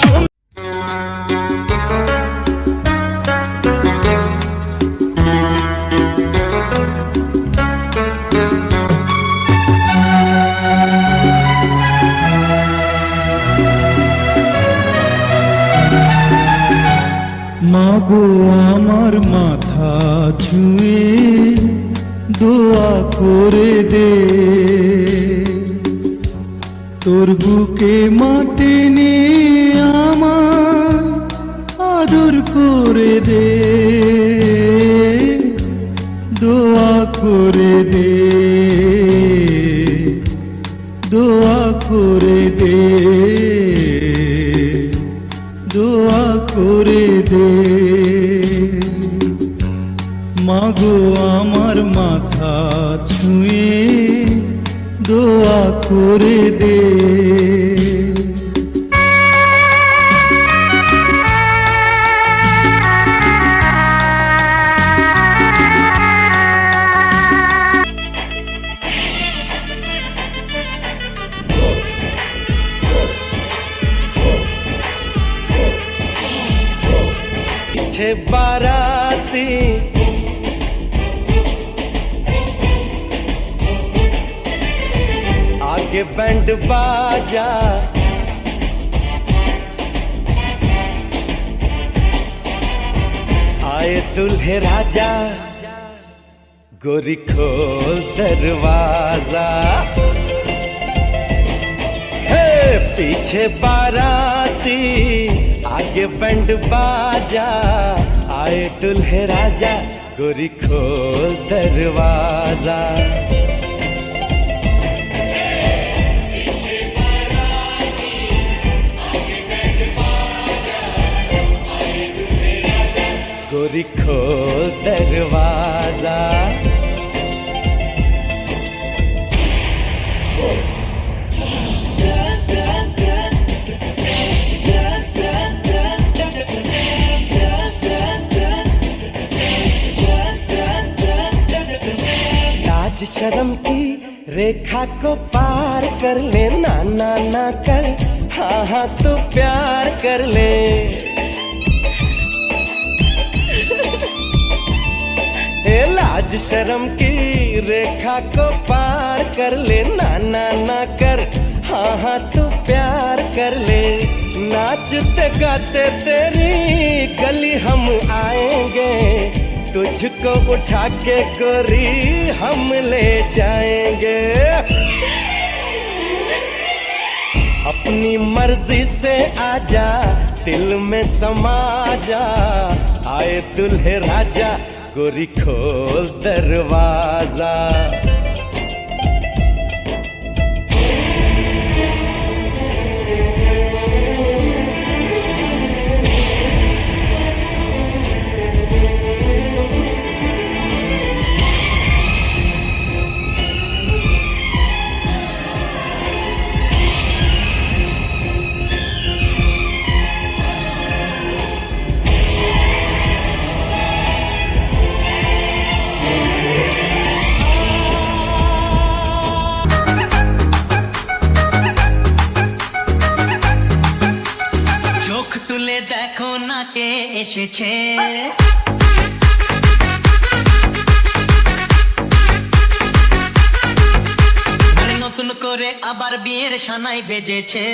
শুন মাগো আমার মাথা ছুঁয়ে দোয়া করে দে। তোর বুকে মাটি নিয়ে আমার আদর করে দে, দোয়া করে দে, দোয়া করে দে, দোয়া করে দে। মাগো আমার মাথা ছুঁয়ে দোয়া করে দে। पीछे बाराती। आगे बैंड बाजा। आए दुल्हे राजा। गोरी खोल दरवाज़ा। हे पीछे बाराती। आगे बैंड बाजा आए दुल्हे राजा गोरी खोल दरवाज़ा। गोरी खोल दरवाज़ा। शर्म की रेखा को पार कर ले ना ना ना कर। हाँ हाँ तू प्यार कर ले। ए, लाज शर्म की रेखा को पार कर ले ना ना ना कर। हाँ हाँ तू प्यार कर ले। नाचते गाते तेरी गली हम आएँगे तुझको उठा के गोरी हम ले जाएँगे? अपनी मर्ज़ी से आजा, दिल में समा जा आए दुल्हे राजा, गोरी खोल दरवाज़ा। এসেছে নতুন করে আবার বিয়ের সানাই বেজেছে।